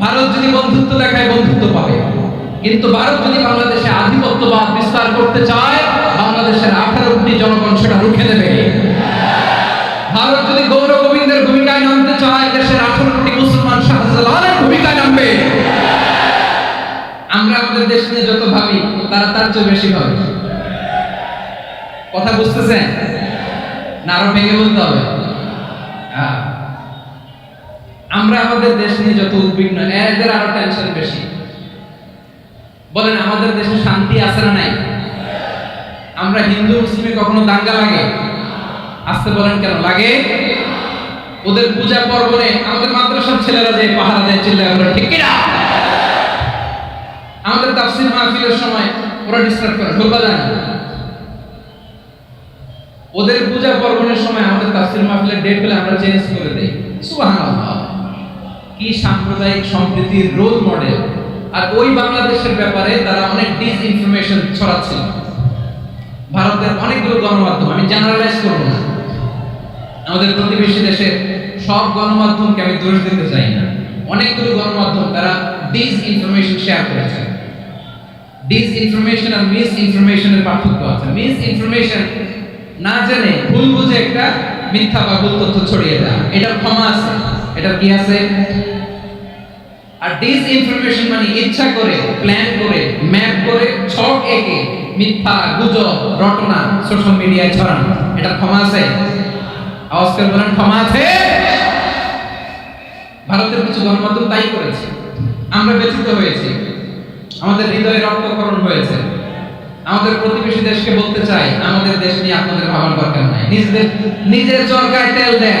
ভারত যদি বন্ধুত্ব দেখায়, বন্ধুত্ব পাবে। কিন্তু ভারত যদি বাংলাদেশে আধিপত্যবাদ বিস্তার করতে চায়, বাংলাদেশের আঠারো কোটি জনগণ সেটা রুখে দেবে। ভারত যদি গৌর গোবিন্দের ভূমিকায় নামতে চায়, দেশের আঠারো কোটি মুসলমান শাহজালালের ভূমিকায় নামবে। আমরা আমাদের দেশ নিয়ে যত ভাবি, তারা তার চেয়ে বেশি ভাবে। কথা বুঝতেছেন? না, আরও ভেঙে বলতে হবে। হ্যাঁ। আমাদের দেশ নিয়ে যত উদ্বিগ্ন, এদের আরও টেনশন বেশি। বলেন, আমাদের দেশে শান্তি আছে না নাই? আমরা হিন্দু, মুসলিমে কখনো দাঙ্গা লাগে? আসতে বলেন কেন, লাগে? ওদের পূজা পর্বণে আমাদের মাদ্রাসার ছেলেরা যে পাহারা দেয়, চিল্লায় আমরা ঠিক কিনা আমাদের তাফসির মাহফিলের সময় ওরা ডিস্টার্ব করে ঢোল বাজায় ওদের পূজা পার্বণের সময় আমাদের তাফসির মাহফিলের ডেট পেলে আমরা চেঞ্জ করে দেই। সুবহানাল্লাহ। কি সাম্প্রদায়িক সম্প্রীতির রোল মডেল আর ওই বাংলাদেশের ব্যাপারে তারা অনেক ডিস ইনফরমেশন ছড়াচ্ছিল। ভারতের অনেকগুলো গণমাধ্যম, আমি জেনারেলাইজ করব না। আমাদের প্রতিবেশী দেশের সব গণমাধ্যমকে আমি দোষ দিতে চাই না। অনেকগুলো গণমাধ্যম তারা ডিস ইনফরমেশন শেয়ার করেছে। ডিস ইনফরমেশন আর মিস ইনফরমেশনের পার্থক্য আছে। মিস ইনফরমেশন না জেনে ভুল বুঝে একটা মিথ্যা বা ভুল তথ্য ছড়িয়ে দেয় এটা ক্ষমা আছে। এটা কি আছে? আর ডিস ইনফরমেশন মানে ইচ্ছা করে প্ল্যান করে ম্যাপ করে, ছক এঁকে মিথ্যা, গুজব, রটনা সোশ্যাল মিডিয়ায় ছড়ানো। এটা ক্ষমা আছে? আওয়াজ বলেন, ক্ষমা আছে। ভারতের কিছু গণমাধ্যম তাই করেছে। আমরা ব্যথিত হয়েছি। আমাদের হৃদয়ে রক্তকরণ হয়েছে। আমাদের প্রতিবেশী দেশকে বলতে চাই, আমাদের দেশ নিয়ে আপনাদের ভাবার দরকার নাই। নিজেদের নিজের চরকায় তেল দেন।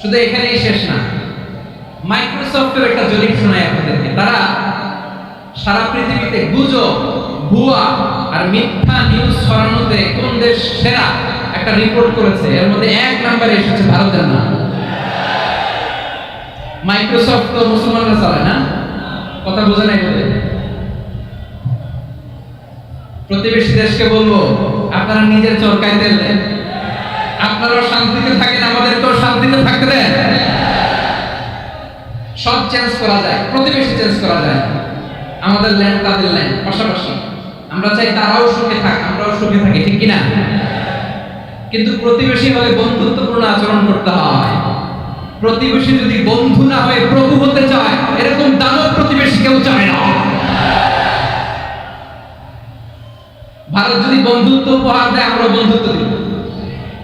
শুধু এখানেই শেষ না মাইক্রোসফটের একটা জরিপ শোনায় আপনাদেরকে। তারা সারা পৃথিবীতে গুজব, ভুয়া আর মিথ্যা নিউজ ছড়ানোতে কোন দেশ সেরা একটা রিপোর্ট করেছে? এর মধ্যে এক নম্বরে এসেছে ভারতের নাম। মাইক্রোসফট তো মুসলমানরা চালায় না? কথা বোঝা নাই বলে প্রতিবেশী দেশকে বলব, আপনারা নিজের চরকায় তেল দেন। আপনারাও শান্তিতে থাকেন, আমাদেরকেও শান্তিতে থাকতে দেন। সব চেঞ্জ করা যায়, প্রতিবেশী চেঞ্জ করা যায়। আমাদের ল্যান্ড তাদের ল্যান্ড পাশাপাশি। আমরা চাই তারাও সুখে থাক, আমরাও সুখে থাকি, ঠিক কিনা? কিন্তু প্রতিবেশী হলে বন্ধুত্বপূর্ণ আচরণ করতে হয়। প্রতিবেশী যদি বন্ধু না হয়ে প্রভু হতে চায়, এরকম দানব প্রতিবেশী কেউ চায় না। ভারত যদি বন্ধুত্ব উপহার দেয়, আমরা বন্ধুত্ব দিব।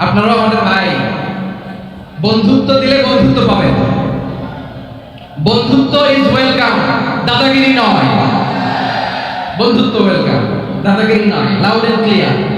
আপনারাও আমাদের ভাই। বন্ধুত্ব দিলে বন্ধুত্ব পাবেন। বন্ধুত্ব ইজ ওয়েলকাম দাদাগিরি নয়। বন্ধুত্ব ওয়েলকাম দাদাগিরি নয় লাউড এন্ড ক্লিয়ার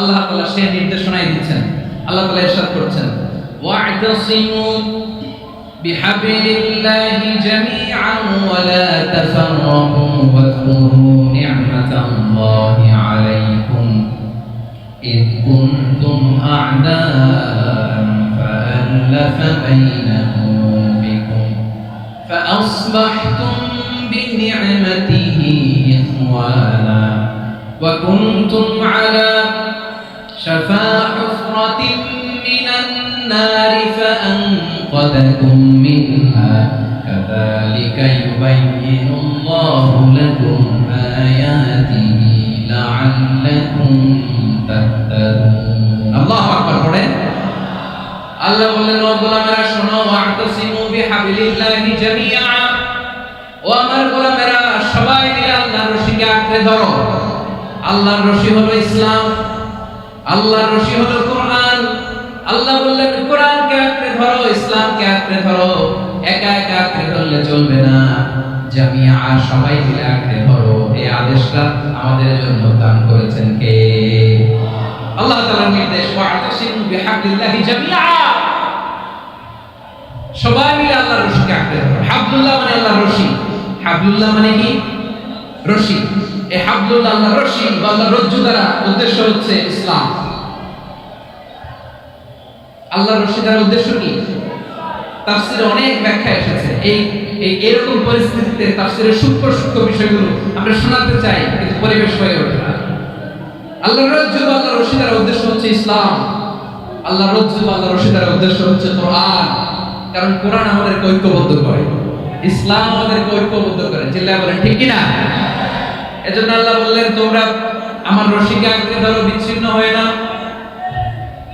আল্লাহ তাআলা সেই নির্দেশনাই দিচ্ছেন। আল্লাহ তাআলা ইরশাদ করছেন। واعتصموا بحبل الله جميعا ولا تفرقوا واذكروا نعمة الله عليكم إذ كنتم أعداء فألف بين বিকুম। فأصبحتم بنعمته إخوانا وكنتم على شفا حفرة من النار فأنقذكم منها كذلك يبين الله لكم آياته لعلكم تهتدون الله أكبر পড়েন আল্লাহ বললেন ও গোলামেরা শোনো ওয়া'তাসিমু বিহাবলিল্লাহি জামিআ ও আমার গোলামেরা সবাই মিলে আল্লাহর রশিকে আঁকড়ে ধরো আল্লাহর রশি হলো ইসলাম আল্লাহর রশি হলো কোরআন। আল্লাহ বললেন, কোরআনকে আঁকড়ে ধরো, ইসলামকে আঁকড়ে ধরো। একা একা আঁকড়ে ধরলে চলবে না। জামিয়া, সবাই মিলে আঁকড়ে ধরো। এই আদেশটা আমাদের জন্য দান করেছেন কে? আল্লাহ নির্দেশ, ওয়া'তাসিমু জামিআ সবাই মিলে রশিকে আঁকড়ে ধরো। মানে রশি। হাবলুল্লাহ মানে কি? রশি। এই হাবলুল্লাহ আল্লাহর রশি বা রজ্জু দ্বারা উদ্দেশ্য হচ্ছে ইসলাম। আল্লাহর রশি দ্বারা উদ্দেশ্য কি? তাফসিরে অনেক ব্যাখ্যা এসেছে। এই এই, এরকম পরিস্থিতিতে তাফসিরের সূক্ষ্ম সূক্ষ্ম বিষয়গুলো আমরা শোনাতে চাই, কিন্তু পরিবেশ হয়ে ওঠে না। আল্লাহর রজ্জু বা আল্লাহর রশি দ্বারা উদ্দেশ্য হচ্ছে ইসলাম। আল্লাহ রজ্জু বা আল্লাহর রশি দ্বারা উদ্দেশ্য হচ্ছে কোরআন। কারণ কোরআন আমাদেরকে ঐক্যবদ্ধ করে। ইসলাম আমাদেরকে ঐক্যবদ্ধ করে। চিল্লায় বলেন, ঠিক কি না এজন্য আল্লাহ বললেন, তোমরা আমার রশিকে আঁকড়ে ধরো, বিচ্ছিন্ন হয়ে না।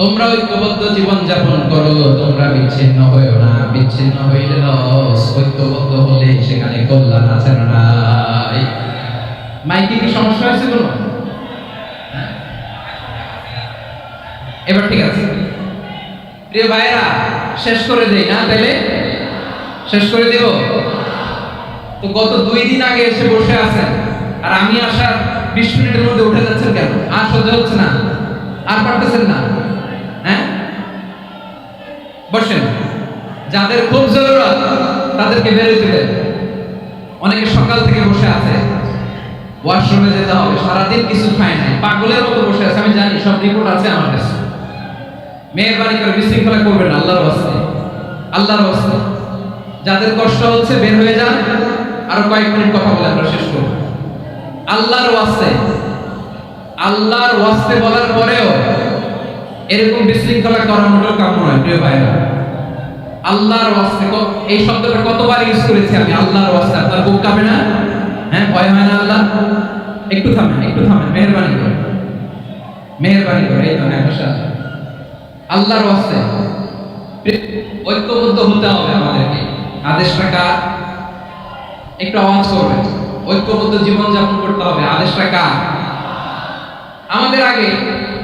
তোমরা ঐক্যবদ্ধ জীবন যাপন করো, তোমরা বিচ্ছিন্ন হইও না, বিচ্ছিন্ন হইলে লস, ঐক্যবদ্ধ হলে সেখানে কল্যাণ আছে না মাইকে কি সমস্যা হয়েছে কোনো? হ্যাঁ? এবার ঠিক আছে। প্রিয় ভাইরা শেষ করে দেই না তাইলে শেষ করে দেব? তো গত দুই দিন আগে এসে বসে আছেন, আর আমি আসার বিশ মিনিটের মধ্যে উঠে যাচ্ছেন কেন? আর সহ্য হচ্ছে না, আর পারতেছেন না। বসেন। যাদের খুব জরুরত তাদেরকে বেরোতে দেন। অনেকে সকাল থেকে বসে আছে, ওয়াশরুমে যেতে হবে, সারাদিন কিছু খায় নাই, পাগলের মতো বসে আছে, আমি জানি, সব রিপোর্ট আছে আমার কাছে। মেহরবানি করে বিশৃঙ্খলা করবেন আল্লাহর ওয়াস্তে। আল্লাহর ওয়াস্তে। যাদের কষ্ট হচ্ছে, বের হয়ে যান, আরও কয়েক মিনিট কথা বলে আমরা শেষ করব। আল্লাহর ওয়াস্তে। আল্লাহর ওয়াস্তে বলার পরেও এরকম বিশৃঙ্খলা করা মোটেও কাম্য নয়, প্রিয় ভাইরা আল্লাহর ওয়াস্তে এই শব্দটা কতবার ইউজ করেছি আমি? আল্লাহর ওয়াস্তে। আপনার বুক কাঁপে না? হ্যাঁ ভয় হয় না আল্লাহ একটু থামেন একটু থামেন, মেহরবানি করে। মেহরবানি করে, এই তো হ্যাঁ আছেন। আল্লাহর ওয়াস্তে। ঐক্যবদ্ধ হতে হবে আমাদেরকে। আদেশটা কার? একটু আওয়াজ করবে ঐক্যবদ্ধ জীবন যাপন করতে হবে। আদেশটা কার? আমাদের আগে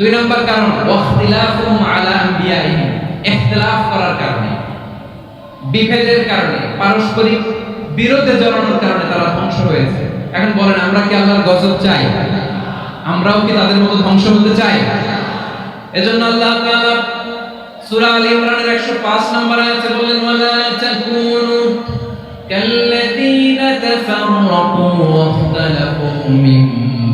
দুই নম্বর কারণ ওয়াখতিলাফুম আলা ইখতিলাফ করার কারণে। বিভেদের কারণে, পারস্পরিক বিরোধে জড়ানোর কারণে তারা ধ্বংস হয়েছে। এখন বলেন, আমরা কি আল্লাহর গজব চাই? আমরাও কি তাদের মতো ধ্বংস হতে চাই? এজন্য আল্লাহ তাআলা সূরা আলে ইমরানের 105 নম্বর আয়াতে বলেন ওয়ালা তাকুনু কাল্লাযীনা তাফাররাকু মিন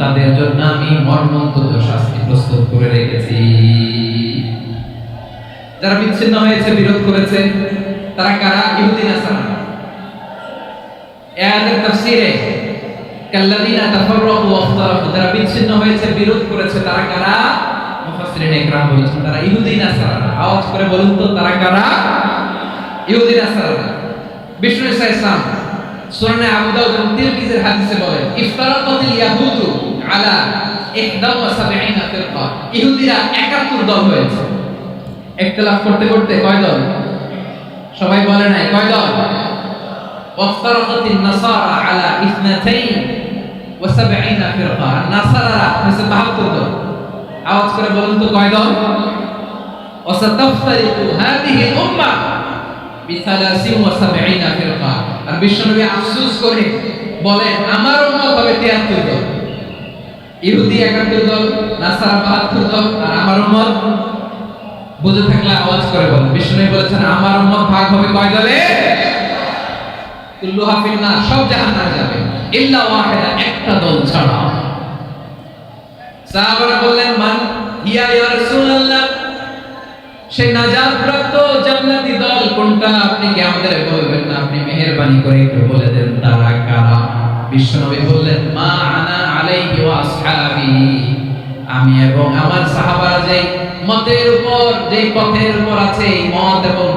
তাদের জন্য আমি শাস্তি প্রস্তুত করে রেখেছি। যারা বিচ্ছিন্ন হয়েছে, বিরোধ করেছে, তারা কারা? ইহুদি নাসারা কাল্লাযীনা তাফাররাকু ওয়া ইখতালাফু যারা বিচ্ছিন্ন হয়েছে, বিরোধ করেছে, তারা কারা? মুফাসসিরিন ইকরাম বলেছেন, তারা ইহুদি নাসারা আওয়াজ করে বলুন তো, তারা কারা? ইহুদি নাসারা বিষ্ণু ইসা ইসলাম সুরানে আবু দাউদ তিরমিজির হাদিসে বলেন ইফতারাকাতিল ইয়াহুদু আলা 71 ফিরকা। ইহুদিরা 71 দল হয়েছে। ইখতিলাফ করতে করতে কয় দল? সবাই বলে নাই, কয় দল? ওয়াফতারাকাতিন নাসারা আলা 72 ফিরকা। নাসারারা হচ্ছে 72 দল। আওয়াজ করে বলুন তো, কয় দল? ওয়াসাতাফতারিকু হাদিহি উম্মাহ বিসালাসিন ওয়া সাবঈনা ফিরকা। আর বিশ্বনবী আফসোস করে বলেন আমার উম্মত হবে 73 দল। ইহুদি 71 দল, নাসারা 72 দল, আর আমার উম্মত বুঝে থাকলে আওয়াজ করে বলেন। বিশ্বনবী বলেছেন আমার উম্মত ভাগ হবে কয় দলে? কুল্লুহা ফিন্নার, সব জাহান্নামে যাবে। ইল্লা ওয়াহিদা, একটা দল ছাড়া। সাহাবারা বললেন হিয়া ইয়া রাসূলুল্লাহ? সেই নাজাত প্রাপ্ত কোনটা আপনি কি আমাদের বলবেন না? আপনি মেহেরবানি করে একটু বলে দেন, তারা কারা? বিশ্বনবী বললেন, মা আনা আলাইহি ওয়া আসহাবি। আমি এবং আমার সাহাবারা যে মতের উপর যে পথের উপর আছে, এই মত এবং